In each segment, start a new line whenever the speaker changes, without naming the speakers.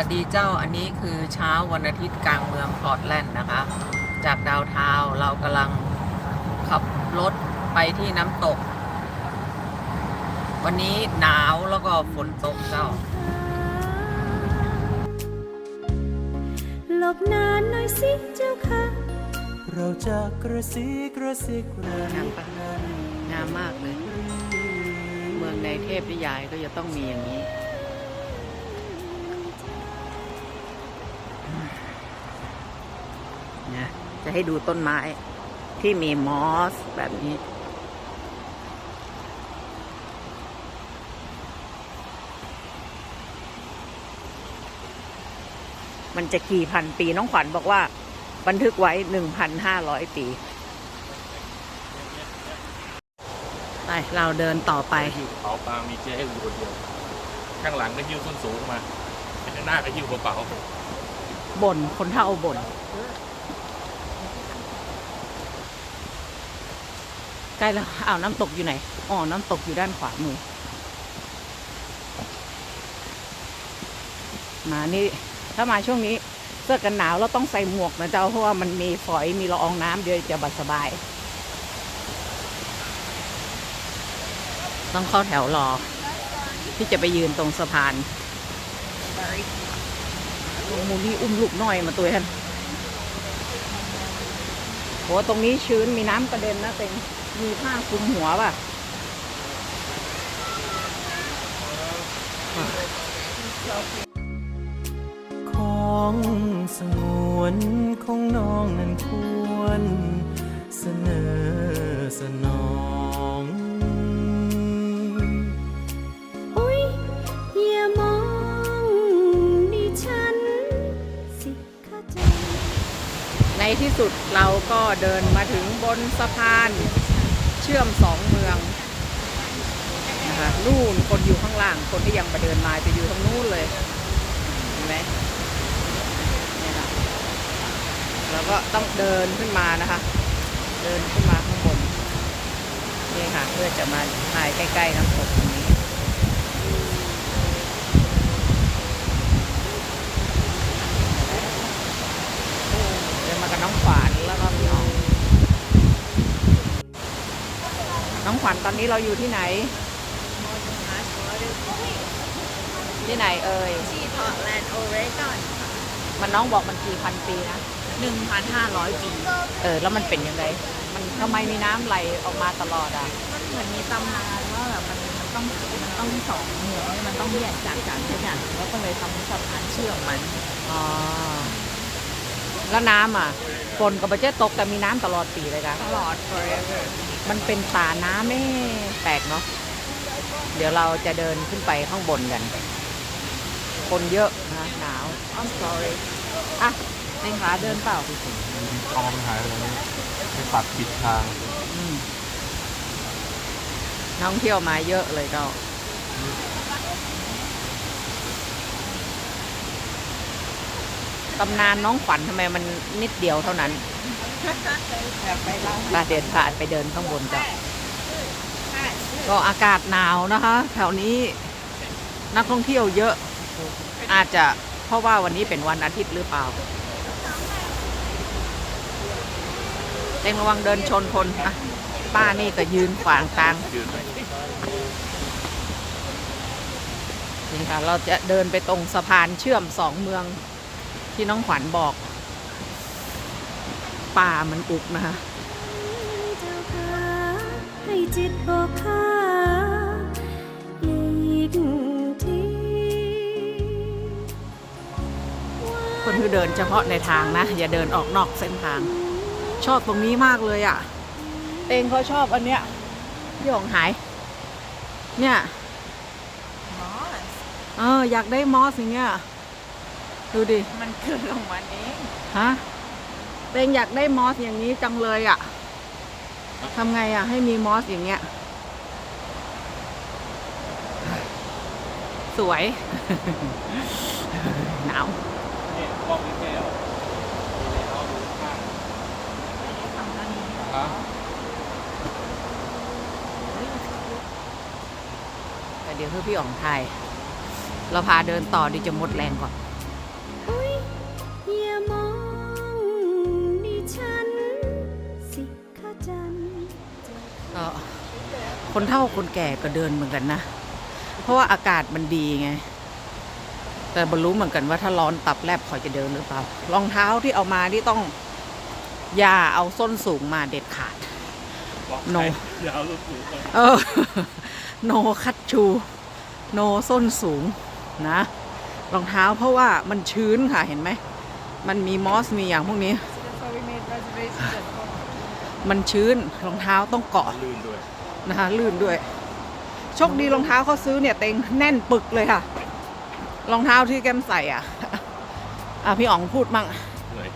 วัสดีเจ้าอันนี้คือเช้าวันอาทิตย์กลางเมืองพอร์ตแลนด์นะคะ จากดาวเทาวน์เรากำลังขับรถไปที่น้ำตก วันนี้หนาวแล้วก็ฝนตกเจ้า
หลบนานหน่อยสิเจ้าค่ะ
เราจะกระซิกระซิกระ
งามปะงามมากเลย เมืองในเทพนิยายก็จะต้องมีอย่างนี้ จะให้ดูต้นไม้ที่มีมอสแบบนี้ มันจะกี่พันปีน้องขวัญบอกว่า บันทึกไว้หนึ่งพันห้าร้อยปี ไป เราเดินต่อไป
หิ้วเขาปลามีเจ๊อยู่คนเดียว ข้างหลังก็หิ้วส้นสูงมาข้างหน้าก็หิ้วกระเป๋า
บ่นคนเท่าบ่น ใกล้แล้วอ้าวน้ำตกอยู่ไหนอ๋อน้ำตกอยู่ด้านขวามือ มานี่ถ้ามาช่วงนี้เสื้อกันหนาวเราต้องใส่หมวกนะเจ้าเพราะว่ามันมีฝอยมีละอองน้ำเดี๋ยวจะบัดสบาย ต้องเข้าแถวรอ ที่จะไปยืนตรงสะพานมูนี่อุ้มลูกน้อยมาตัวท่านโหตรงนี้ชื้นมีน้ำกระเด็นนะเต็ง มีผ้าคลุมหัวป่ะ
ของสงวนของน้องนั้นควร เสนอสนอง
อุ๊ยอย่ามองดิฉันสิข้าใจ
ในที่สุดเราก็เดินมาถึงบนสะพานเชื่อมสองเมืองนะคะนู่นคนอยู่ข้างล่าง คนที่ยังไปเดินมาจะอยู่ทางนู้นเลยเห็นไหมเนี่ยค่ะแล้วก็ต้องเดินขึ้นมานะคะ เดินขึ้นมาข้างบนนี่ค่ะ เพื่อจะมาถ่ายใกล้ๆน้ำตกตรงนี้ เดินมากับน้องขวัญแล้วก็พี่อ๋องน้อง ขวัญตอนนี้เราอยู่ที่ไหน ที่ไหนเอ่ย
ที่พอร์ตแลนด์โอเรกอน
มันน้องบอกมันกี่พันปีนะ
1,500ปี
เออ แล้วมันเป็นยังไง มันทำไมมีน้ำไหลออกมาตลอดอะ
มันเหมือนมีตำนานว่าแบบมันมันต้องมันต้องสองเมืองมันต้องแยกจากกันทุกอย่างแล้วก็เลยทำสะพานเชื่อมมัน
อ๋อ แล้วน้ำอะฝนกับประเจ๊ตกแต่มีน้ำตลอดปีเลยกัน
ตลอด forever
มันเป็นตาน้ำไม่แปลกเนาะเดี๋ยวเราจะเดินขึ้นไปข้างบนกัน คนเยอะนะหนาว
I'm sorry
อะเต็งขาเดินเปล่า
คอมันหายไปแล้วนี่ไปปัดปิดทาง
อืมนักท่องเที่ยวมาเยอะเลยเจ้า ตำนานน้องขวัญทำไมมันนิดเดียวเท่านั้น
แบบไปเล่า
ตาเดินผ่านไปเดินข้างบนจ้ะก็อากาศหนาวนะคะ แถวนี้นักท่องเที่ยวเยอะ อาจจะเพราะว่าวันนี้เป็นวันอาทิตย์หรือเปล่าเต็งระวังเดินชนคนอะป้านี่ก็ยืนขวางทาง
ยืนไป
นี่ค่ะ เราจะเดินไปตรงสะพานเชื่อมสองเมือง ที่น้องขวัญบอก ป่ามันอุกนะคะ
เจ้าค่ะให้จิตบอกข้าอีกที
คนที่เดินเฉพาะในทางนะ อย่าเดินออกนอกเส้นทาง ชอบตรงนี้มากเลยอะ่ะเตงเขาชอบอันเนี้ยที่ของหาย เนี่ย
มอส
เอออยากได้มอสอย่างเงี้ย ดูดิ
มันขึ้นลงมาเอง
ฮะเตงอยากได้มอสอย่างนี้จังเลยอะ่ะทำไงอะ่ะ ให้มีมอสอย่างเงี้ย สวย หนาว
นี่กล้องนี่แค่เอามีเอาดูข้าง
ทำด้านนี้
ครับ
แต่เดี๋ยวเพื่อพี่อ๋องไทย เราพาเดินต่อดีจะหมดแรงก่อน คนเฒ่าคนแก่ก็เดินเหมือนกันนะ เพราะว่าอากาศมันดีไง แต่บรรลุเหมือนกันว่าถ้าร้อนตับแลบเขาจะเดินหรือเปล่า รองเท้าที่เอามาที่ต้อง อย่าเอาส้นสูงมาเด็ดขาด
บอก
โน
ใครอย่าเอาลูกสูงมา
เออ โนคัดชู โนส้นสูงนะ รองเท้าเพราะว่ามันชื้นค่ะเห็นไหม มันมีมอสมีอย่างพวกนี้ มันชื้นรองเท้าต้องเกาะ
ลื่ นด้วย
นะคะลื่นด้วยโชคดีรองเท้าเขาซื้อเนี่ยเต็งแน่นปึกเลยค่ะ รองเท้าที่แก้มใส่อะอะพี่อ๋องพูดมั่ง
เหนื่อย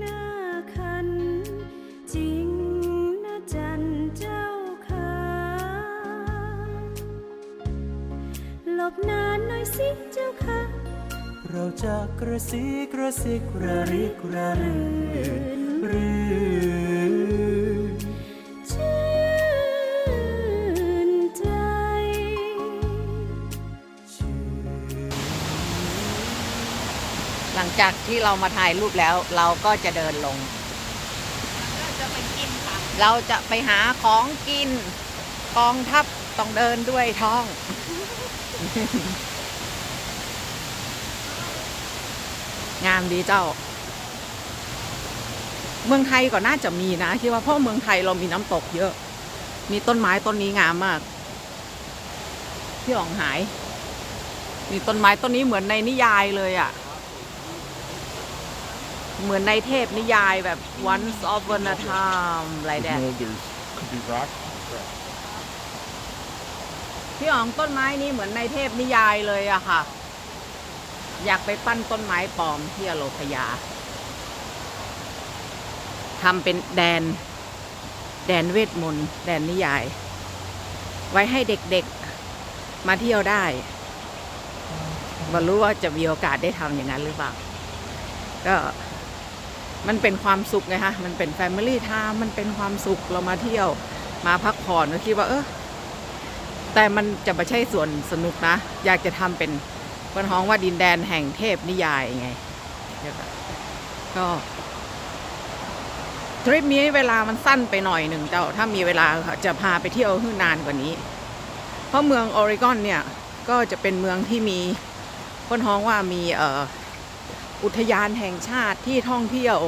หน้าคันจริงนะจันเจ้าค่ะหลบนานหน่อยสิเจ้าค่ะ
เราจะกระซิกระซิกระริกระรื่นรื่น
ลังจากที่เรามาถ่ายรูปแล้ว เราก็จะเดินลง
จะไปกินค่ะ
เราจะไปหาของกินกองทัพต้องเดินด้วยท้อง งามดีเจ้า เมืองไทยก็น่าจะมีนะคิดว่าเพราะเมืองไทยเรามีน้ำตกเยอะ มีต้นไม้ต้นนี้งามมากพี่อ๋องหาย มีต้นไม้ต้นนี้เหมือนในนิยายเลยอะ่ะ เหมือนในเทพนิยายแบบ once upon a time อะไรแด
You know, there's could be rock
พี่อ๋องต้นไม้นี้เหมือนในเทพนิยายเลยอะค่ะ อยากไปปั้นต้นไม้ปลอมที่อโลพยาทำเป็นแดน แดนเวทมนต์แดนนิยาย ไว้ให้เด็กๆมาเที่ยวได้มารู้ว่าจะมีโอกาสได้ทำอย่างนั้นหรือเปล่า ก็ มันเป็นความสุขไงฮะ มันเป็นแฟมิลี่ไทม์มันเป็นความสุขเรามาเที่ยวมาพักผ่อนก็คิดว่าเออแต่มันจะไม่ใช่ส่วนสนุกนะ อยากจะทำเป็นเป็นห้องว่าดินแดนแห่งเทพนิยายไงก็ทริปนี้เวลามันสั้นไปหน่อยหนึ่งเจ้าถ้ามีเวลาจะพาไปเที่ยวให้นานกว่านี้ เพราะเมืองออริกอนเนี่ย ก็จะเป็นเมืองที่มีคนห้องว่ามีเอ่อ อุทยานแห่งชาติที่ท่องเที่ยว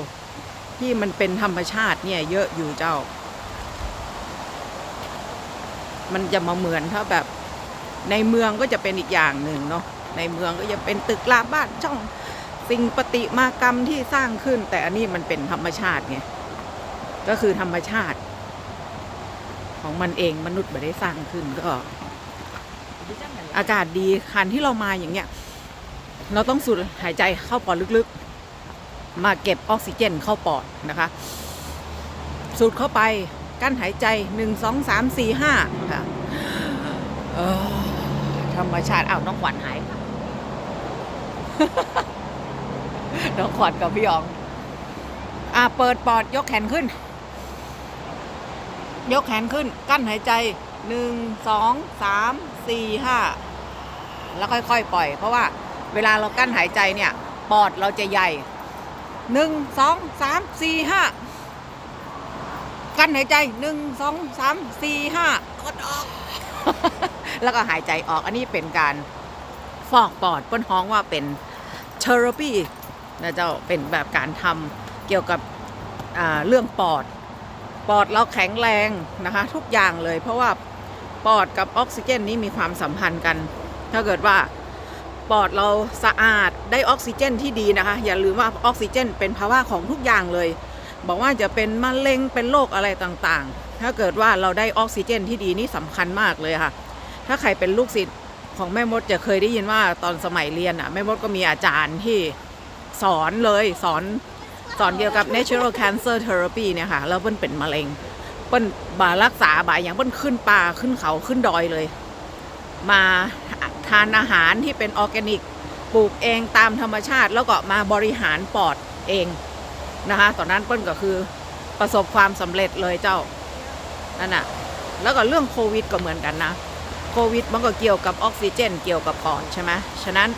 ที่มันเป็นธรรมชาติเนี่ยเยอะอยู่เจ้า มันจะมาเหมือนถ้าแบบในเมืองก็จะเป็นอีกอย่างหนึ่งเนาะในเมืองก็จะเป็นตึกลาบ้านช่องสิ่งปฏิมากรรมที่สร้างขึ้น แต่อันนี้มันเป็นธรรมชาติไงก็คือธรรมชาติ ของมันเองมนุษย์ไม่ได้สร้างขึ้นก็ อากาศดีคันที่เรามาอย่างเงี้ย เราต้องสูดหายใจเข้าปอดลึกๆ มาเก็บออกซิเจนเข้าปอดนะคะ สูดเข้าไปกั้นหายใจหนึ่งสองสามสี่ห้าค่ะธรรมชาติอ้าวน้องขวัญหายน้องขวัญกับพี่ยองอะเปิดปอดยกแขนขึ้น ยกแขนขึ้น กั้นหายใจหนึ่งสองสามสี่ห้าแล้วค่อยๆ ปล่อย เพราะว่า เวลาเรากั้นหายใจเนี่ย ปอดเราจะใหญ่หนึ่งสองสามสี่ห้ากั้นหายใจหนึ่งสองสามสี่ห้ากดออก แล้วก็หายใจออกอันนี้เป็นการฟอกปอดป้นฮ้องว่าเป็นเทอราปีนะเจ้าเป็นแบบการทำเกี่ยวกับเรื่องปอด ปอดเราแข็งแรงนะคะ ทุกอย่างเลย เพราะว่าปอดกับออกซิเจนนี้มีความสัมพันธ์กัน ถ้าเกิดว่า ปอดเราสะอาดได้ออกซิเจนที่ดีนะคะ อย่าลืมว่าออกซิเจน เป็นภาวะของทุกอย่างเลย บอกว่าจะเป็นมะเร็งเป็นโรคอะไรต่างๆ ถ้าเกิดว่าเราได้ออกซิเจนที่ดีนี่สำคัญมากเลยค่ะ ถ้าใครเป็นลูกศิษย์ของแม่มดจะเคยได้ยินว่าตอนสมัยเรียนอะแม่มดก็มีอาจารย์ที่สอนเลยสอนสอนเกี่ยวกับ natural cancer therapy เนี่ยค่ะแล้วเปิ้นเป็นมะเร็งเปิ้นบารักษาบาอย่างเปิ้นขึ้นป่าขึ้นเขาขึ้นดอยเลย มาทานอาหารที่เป็นออร์แกนิก ปลูกเองตามธรรมชาติ แล้วก็มาบริหารปอดเองนะคะตอนนั้นเปิ้ลก็คือประสบความสำเร็จเลยเจ้านั่นน่ะแล้วก็เรื่องโควิดก็เหมือนกันนะโควิดมันก็เกี่ยวกับออกซิเจน เกี่ยวกับปอดใช่ไหมฉะนั้น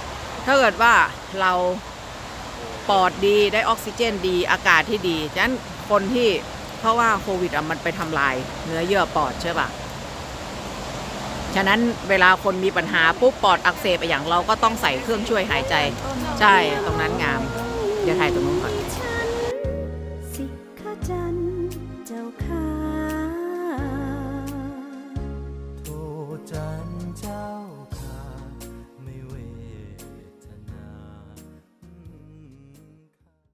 ถ้าเกิดว่าเราปอดดีได้ออกซิเจนดีอากาศที่ดี ฉะนั้นคนที่เพราะว่าโควิดอะมันไปทำลายเนื้อเยื่อปอดใช่ปะ ฉะนั้นเวลาคนมีปัญหาปุ๊บปอดอักเสบไปอย่างเราก็ต้องใส่เครื่องช่วยหายใจ ใช่ตรงนั้นงาม เดี๋ยวถ่ายตรงนู้นก่อน